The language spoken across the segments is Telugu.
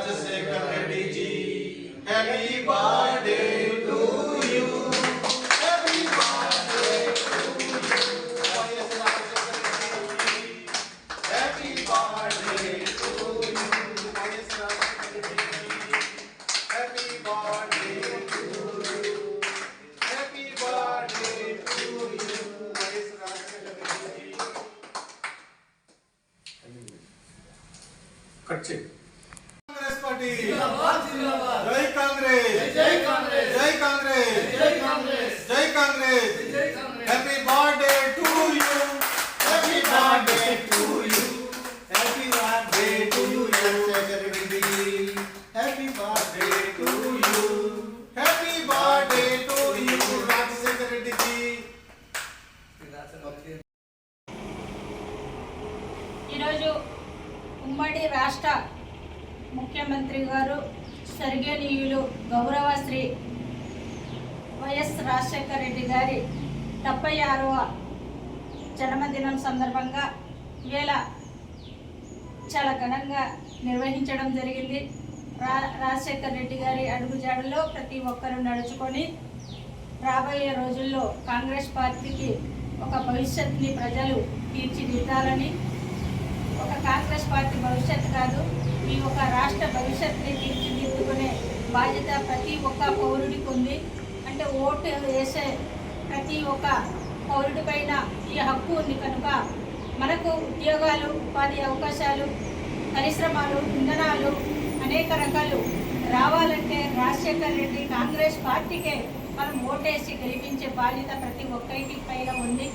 Raj secretary ji. Happy birthday to you. Happy birthday to you. IAS Raj secretary ji happy birthday to you. IAS Raj secretary ji happy birthday to you. Happy birthday to you IAS party जय कांग्रेस। जय कांग्रेस। जय कांग्रेस। जय Congress. Happy birthday to you happy birthday to you happy birthday to you happy birthday to you happy birthday to you जी ముఖ్యమంత్రి గారు స్వర్గనీయులు గౌరవ శ్రీ వైఎస్ రాజశేఖర రెడ్డి గారి డెబ్బై ఆరవ జన్మదినం సందర్భంగా వేళ చాలా ఘనంగా నిర్వహించడం జరిగింది. రా రాజశేఖర రెడ్డి గారి అడుగుజాడలో ప్రతి ఒక్కరూ నడుచుకొని రాబోయే రోజుల్లో కాంగ్రెస్ పార్టీకి ఒక భవిష్యత్తుని ప్రజలు తీర్చిదిద్దాలని. ఒక కాంగ్రెస్ పార్టీ భవిష్యత్తు కాదు ఈ ఒక రాష్ట్ర భవిష్యత్తుని తీర్చిదిద్దుకునే బాధ్యత ప్రతి ఒక్క పౌరుడికి ఉంది. అంటే ఓటు వేసే ప్రతి ఒక్క పౌరుడి పైన ఈ హక్కు ఉంది కనుక మనకు ఉద్యోగాలు ఉపాధి అవకాశాలు పరిశ్రమలు ఇంధనాలు అనేక రకాలు రావాలంటే రాజశేఖర్ రెడ్డి కాంగ్రెస్ పార్టీకే మనం ఓటేసి గెలిపించే బాధ్యత ప్రతి ఒక్కరికి పైన ఉంది.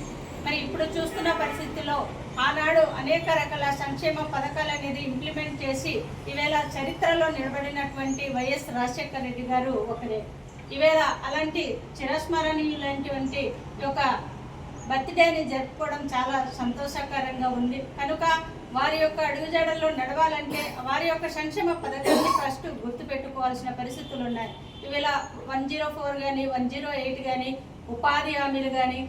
మరి ఇప్పుడు చూస్తున్న పరిస్థితుల్లో ఆనాడు అనేక రకాల సంక్షేమ పథకాలు అనేది ఇంప్లిమెంట్ చేసి ఈవేళ చరిత్రలో నిలబడినటువంటి వైఎస్ రాజశేఖర రెడ్డి గారు ఒకరే. ఈవేళ అలాంటి చిరస్మరణీయులైనటువంటి ఒక బర్త్డేని జరుపుకోవడం చాలా సంతోషకరంగా ఉంది. కనుక వారి యొక్క అడుగుజాడల్లో నడవాలంటే వారి యొక్క సంక్షేమ పథకాన్ని ఫస్ట్ గుర్తుపెట్టుకోవాల్సిన పరిస్థితులు ఉన్నాయి. ఈవేళ వన్ జీరో ఫోర్ కానీ వన్ జీరో ఎయిట్ కానీ ఉపాధి హామీలు కానీ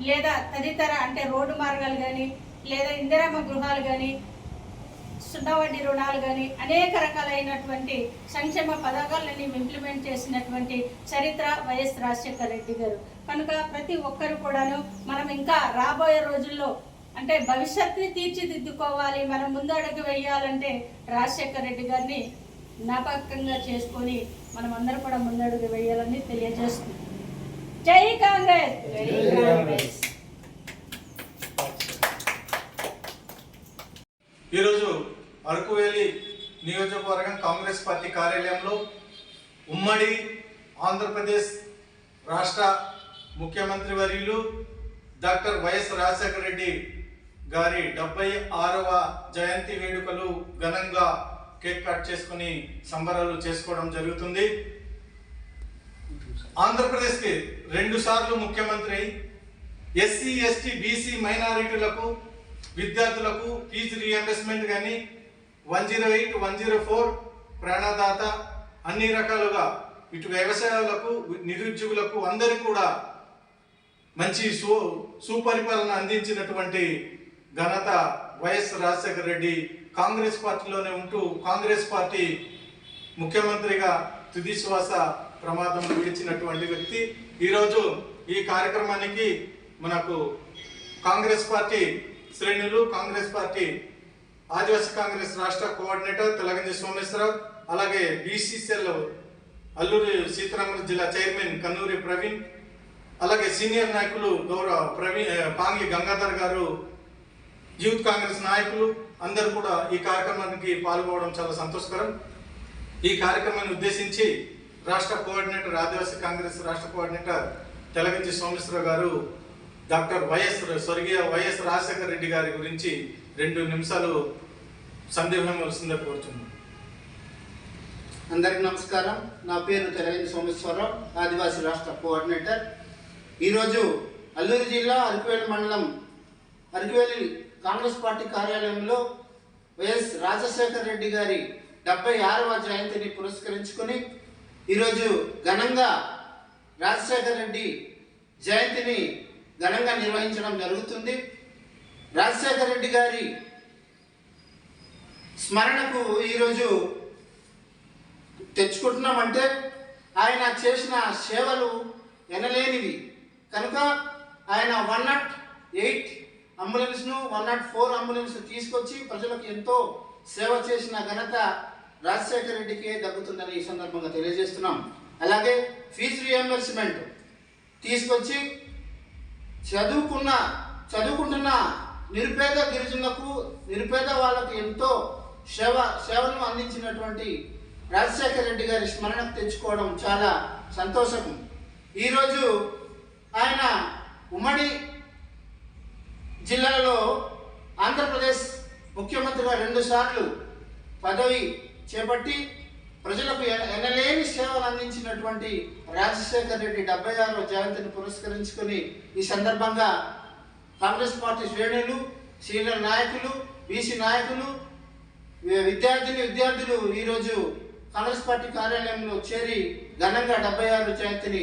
లేదా తదితర అంటే రోడ్డు మార్గాలు కానీ లేదా ఇందిరామ గృహాలు కానీ సున్నా వడ్డీ రుణాలు కానీ అనేక రకాలైనటువంటి సంక్షేమ పథకాలని ఇంప్లిమెంట్ చేసినటువంటి చరిత్ర వైఎస్ రాజశేఖర రెడ్డి గారు. కనుక ప్రతి ఒక్కరు కూడాను మనం ఇంకా రాబోయే రోజుల్లో అంటే భవిష్యత్తుని తీర్చిదిద్దుకోవాలి మనం ముందు అడుగు వేయాలంటే రాజశేఖర రెడ్డి గారిని జ్ఞాపకంగా చేసుకొని మనం అందరూ కూడా ముందడుగు వేయాలని తెలియజేస్తుంది జై కాంగ్రెస్ జై కాంగ్రెస్ ఈరోజు అరకువేలి నియోజకవర్గం కాంగ్రెస్ పార్టీ కార్యాలయంలో ఉమ్మడి ఆంధ్రప్రదేశ్ రాష్ట్ర ముఖ్యమంత్రి వర్యులు డాక్టర్ వైఎస్ రాజశేఖర రెడ్డి గారి డెబ్బై ఆరవ జయంతి వేడుకలు ఘనంగా కేక్ కట్ చేసుకుని సంబరాలు చేసుకోవడం జరుగుతుంది. ఆంధ్రప్రదేశ్కి రెండు సార్లు ముఖ్యమంత్రి ఎస్సీ ఎస్టీ బీసీ మైనారిటీలకు విద్యార్థులకు ఫీజు రీఎంబర్స్మెంట్ కానీ one zero eight one zero four ప్రాణదాత అన్ని రకాలుగా ఇటు వ్యవసాయాలకు నిరుద్యోగులకు అందరికీ కూడా మంచి సు సుపరిపాలన అందించినటువంటి ఘనత వైఎస్ రాజశేఖర రెడ్డి కాంగ్రెస్ పార్టీలోనే ఉంటూ కాంగ్రెస్ పార్టీ ముఖ్యమంత్రిగా తుది శ్వాస ప్రమాదం విడిచినటువంటి వ్యక్తి. ఈరోజు ఈ కార్యక్రమానికి మనకు కాంగ్రెస్ పార్టీ శ్రేణులు కాంగ్రెస్ పార్టీ ఆదివాసీ కాంగ్రెస్ రాష్ట్ర కోఆర్డినేటర్ తెలంగాణ సోమేశ్వరరావు అలాగే బీసీసీఎల్ అల్లూరి సీతారామరాజు జిల్లా చైర్మన్ కన్నూరి ప్రవీణ్ అలాగే సీనియర్ నాయకులు గౌరవ ప్రవీణ్ పాంగ్లి పాంగి గంగాధర్ గారు యూత్ కాంగ్రెస్ నాయకులు అందరూ కూడా ఈ కార్యక్రమానికి పాల్గొనడం చాలా సంతోషకరం. ఈ కార్యక్రమాన్ని ఉద్దేశించి రాష్ట్ర కోఆర్డినేటర్ ఆదివాసీ కాంగ్రెస్ రాష్ట్ర కోఆర్డినేటర్ తెలగంచి సోమేశ్వరరావు గారు డాక్టర్ వైఎస్ స్వర్గీయ వైఎస్ రాజశేఖర రెడ్డి గారి గురించి రెండు నిమిషాలు సందేహం వస్తుందే కోరుతున్నాను అందరికి నమస్కారం. నా పేరు తెలంగాణ సోమేశ్వరరావు ఆదివాసీ రాష్ట్ర కోఆర్డినేటర్. ఈరోజు అల్లూరు జిల్లా అరకువేలి మండలం అరకువేలి కాంగ్రెస్ పార్టీ కార్యాలయంలో వైఎస్ రాజశేఖర రెడ్డి గారి డెబ్బై ఆరవ జయంతిని పురస్కరించుకొని ఈరోజు ఘనంగా రాజశేఖర రెడ్డి జయంతిని ఘనంగా నిర్వహించడం జరుగుతుంది. రాజశేఖర రెడ్డి గారి స్మరణకు ఈరోజు తెచ్చుకుంటున్నామంటే ఆయన చేసిన సేవలు ఎనలేనివి. కనుక ఆయన వన్ నాట్ ఎయిట్ అంబులెన్స్ను వన్ నాట్ ఫోర్ అంబులెన్స్ తీసుకొచ్చి ప్రజలకు ఎంతో సేవ చేసిన ఘనత రాజశేఖర రెడ్డికే దక్కుతుందని ఈ సందర్భంగా తెలియజేస్తున్నాం. అలాగే ఫీజు రియంబర్స్మెంట్ తీసుకొచ్చి చదువుకున్న చదువుకుంటున్న నిరుపేద గిరిజనులకు నిరుపేద వాళ్ళకు ఎంతో సేవ సేవను అందించినటువంటి రాజశేఖర రెడ్డి గారి స్మరణకు తెచ్చుకోవడం చాలా సంతోషం. ఈరోజు ఆయన ఉమ్మడి జిల్లాలో ఆంధ్రప్రదేశ్ ముఖ్యమంత్రిగా రెండు సార్లు పదవి చేపట్టి ప్రజలకు ఎన- ఎనలేని సేవలు అందించినటువంటి రాజశేఖర్ రెడ్డి డెబ్బై ఆరవ జయంతిని పురస్కరించుకొని ఈ సందర్భంగా కాంగ్రెస్ పార్టీ శ్రేణులు సీనియర్ నాయకులు బీసీ నాయకులు విద్యార్థిని విద్యార్థులు ఈరోజు కాంగ్రెస్ పార్టీ కార్యాలయంలో చేరి ఘనంగా డెబ్బై ఆరు జయంతిని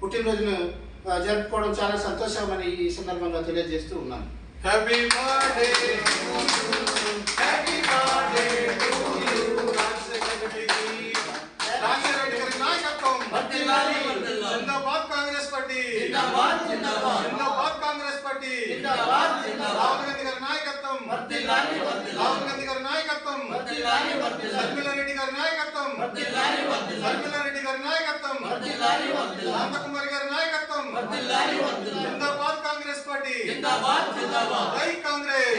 పుట్టినరోజును జరుపుకోవడం చాలా సంతోషమని ఈ సందర్భంగా తెలియజేస్తూ ఉన్నాను. హ్యాపీ బర్త్డే హ్యాపీ బర్త్డే వర్ధిల్లాలి. జిందాబాద్ కాంగ్రెస్ పార్టీ జిందాబాద్, జిందాబాద్. జిందాబాద్ కాంగ్రెస్ పార్టీ జిందాబాద్, జిందాబాద్. రాహుల్ గాంధీ గారి నాయకత్వం వర్ధిల్లాలి. రాహుల్ గాంధీ గారి నాయకత్వం వర్ధిల్లాలి. శర్మిల రెడ్డి గారి నాయకత్వం వర్ధిల్లాలి. శర్మిల రెడ్డి గారి నాయకత్వం వర్ధిల్లాలి. శాంతకుమారి గారి నాయకత్వం వర్ధిల్లాలి. జిందాబాద్ కాంగ్రెస్ పార్టీ జిందాబాద్, జిందాబాద్. జై కాంగ్రెస్